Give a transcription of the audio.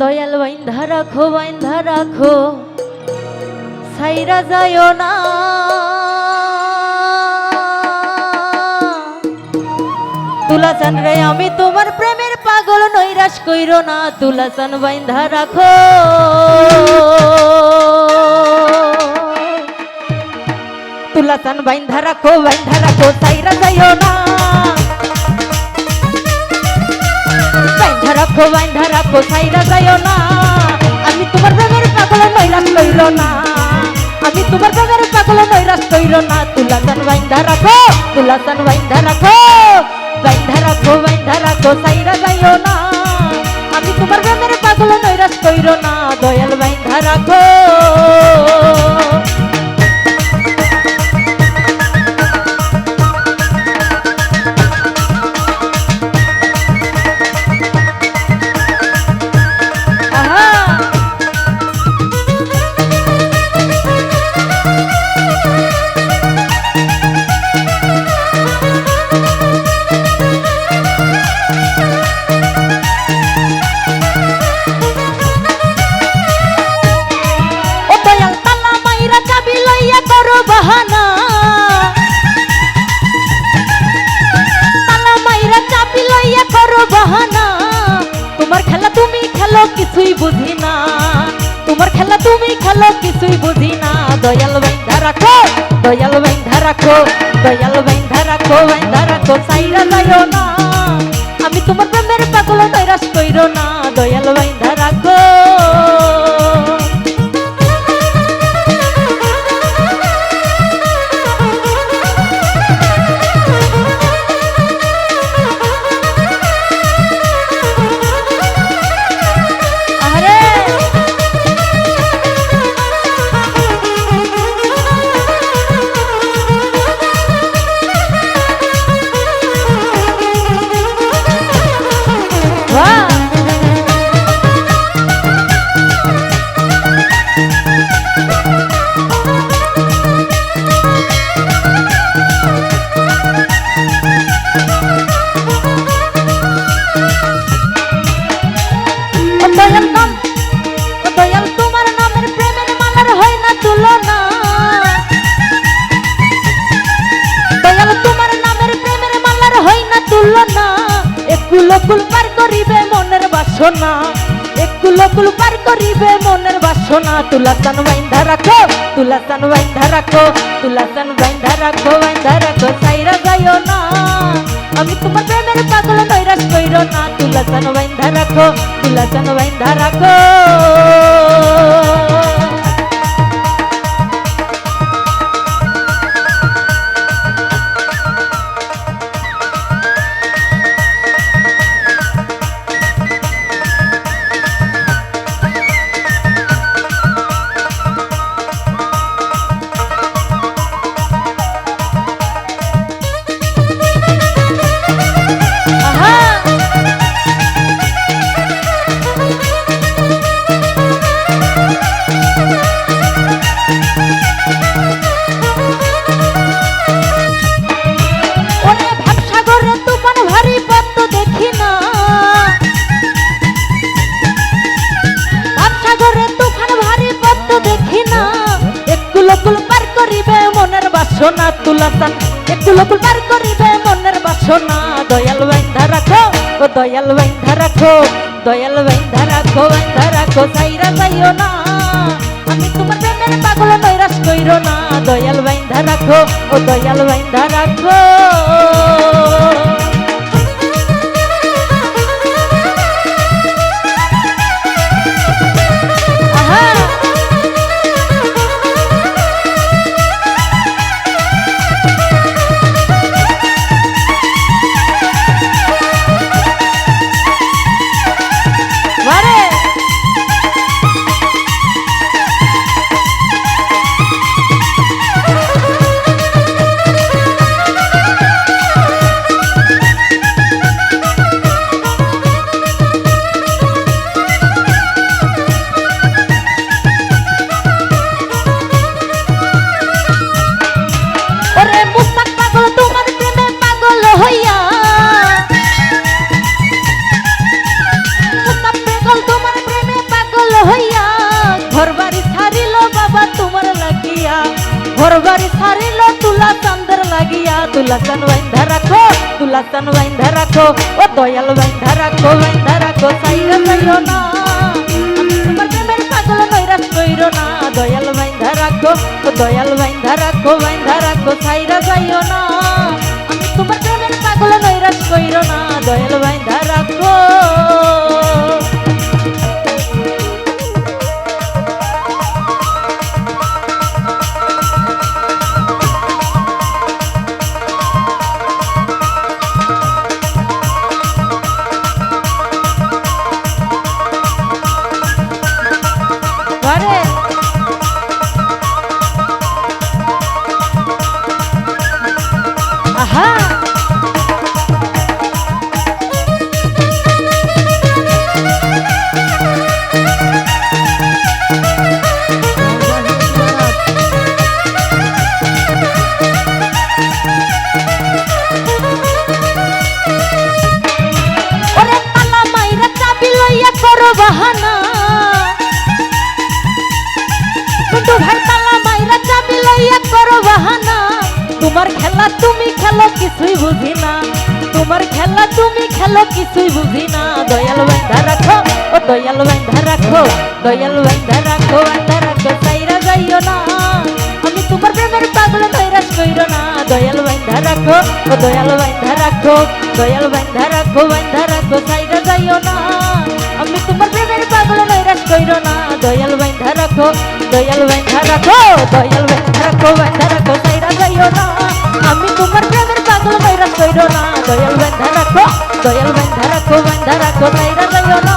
দয়াল বাইন্ধা রাখো বাইন্ধা রাখো। সাইরা যায় না। তুলাচান রে, আমি তোমার প্রেমের পাগল, নৈরাশ কইর না। তুলাচান বাইন্ধা রাখো। তুলাচান বাইন্ধা রাখো বাইন্ধা রাখো সাইরা যাইও না। বাইন্ধা রাখো সাইরা যাইও না। আমি তোমার প্রেমের পাগল নৈরাশ কইর না। আমি তোমার প্রেমের পাগল নৈরাশ কইর না। তুলাচান বাইন্ধা রাখো, তুলাচান বাইন্ধা রাখো। বাইন্ধা রাখো বাইন্ধা রাখো, সাইরা যাইও না। আমি তোমার প্রেমের পাগল নৈরাশ কইর না। দয়াল বাইন্ধা রাখো। বাহানা। তালা মাইরা চাবি লইয়া করো বাহানা। তোমার খেলা তুমি খেলো, কিছুই বুঝি না। তোমার খেলা তুমি খেলো, কিছুই বুঝি না। দয়াল বাইন্ধা রাখো, দয়াল বাইন্ধা রাখো, দয়াল বাইন্ধা রাখো বাইন্ধা রাখো, সাইরা যাইও না। আমি তোমার প্রেমের পাগল, নৈরাশ কইরো না। দয়াল বাইন্ধা দয়াল নাম, দয়াল তোমার নামের প্রেমের মালার হয় না তুলনা। দয়াল তোমার নামের প্রেমের মালার হয় না তুলনা। একুল কুল পার করিবে মনের বাসনা একুল কুল পার করিবে মনের বাসনা। রাখো তুলাসান বাইন্ধা আমি তোমার প্রেমের পাগল নৈরাশ কইর না তুলাসান বাইন্ধা রাখো তুলাসান বাইন্ধা রাখো। একটু লোকুল পার করিবে মনের বাসনা। দয়াল বাইন্ধা রাখো, ও দয়াল বাইন্ধা রাখো, দয়াল বাইন্ধা রাখো বাইন্ধা রাখো, সাইরা যাইও না। আমি তোমার প্রেমের পাগল নৈরাশ কইরো না। দয়াল বাইন্ধা রাখো, ও দয়াল বাইন্ধা রাখো। বাড়ি ছাড়িল, তুলা চান্দের লাগিয়া, তুলা চান বাইন্ধা রাখো, তুলা চান বাইন্ধা রাখো, ও দয়াল বাইন্ধা রাখো বাইন্ধা রাখো সাইরা যাইও না। আমি তোমার প্রেমের পাগল নৈরাশ কইরো না। দয়াল বাইন্ধা রাখো, ও দয়াল বাইন্ধা রাখো বাইন্ধা রাখো সাইরা যাইও না। আমি তোমার প্রেমের পাগল নৈরাশ কইরো না। দয়াল বাইন্ধা রাখো। বাহানা কিন্তু ভাই তালা মাইরা চাবি লইয়া করো বাহানা। তোমার খেলা তুমি খেলো, কিছুই বুঝি না। তোমার খেলা তুমি খেলো, কিছুই বুঝি না। দয়াল বাইন্ধা রাখো, ও দয়াল বাইন্ধা রাখো, দয়াল বাইন্ধা রাখো বাইন্ধা রাখো, সাইরা যাইও না। আমি তোমার প্রেমের পাগল নৈরাশ কইরো না। দয়াল বাইন্ধা রাখো, ও দয়াল বাইন্ধা রাখো, দয়াল বাইন্ধা রাখো বাইন্ধা রাখো, সাইরা যাইও না। রাখো, দয়াল বাইন্ধা রাখো, দয়াল বাইন্ধা রাখো বাইন্ধা রাখো, সাইরা যাইও না। আমি তোমার প্রেমের পাগল নৈরাশ কইরো না। দয়াল বাইন্ধা রাখো, দয়াল বাইন্ধা রাখো বাইন্ধা রাখো, সাইরা যাইও না।